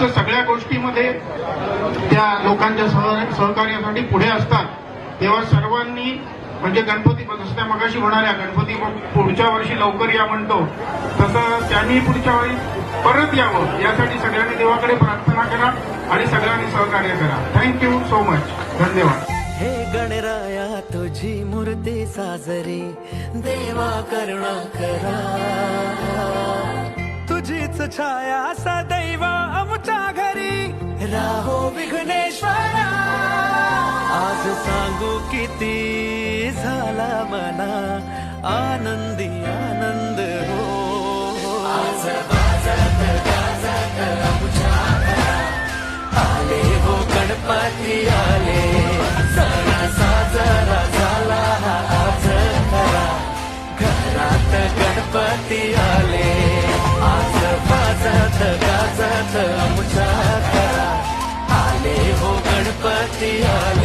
असं सगळ्या गोष्टीमध्ये त्या लोकांच्या सह सहकार्यासाठी पुढे असतात. तेव्हा सर्वांनी म्हणजे गणपती जसं मगाशी होणाऱ्या गणपती पुढच्या वर्षी लवकर या म्हणतो तसं त्यांनी पुढच्या वेळी परत यावं. यासाठी सगळ्यांनी देवाकडे प्रार्थना करा आणि सगळ्यांनी सहकार्य करा. थँक्यू सो मच धन्यवाद. हे गणराया तुझी मूर्ती साजरी देवा करुणा करा. तुझीच छाया सदैवा आज सांगू किती झाला मना. आनंदी आनंद हो आज बाजात गाजात आमच्या आले हो गणपती आले. सणा साजरा झाला हा आज खरा. घरात गणपती आले. आज बाजात गाजात आमच्या cristiana.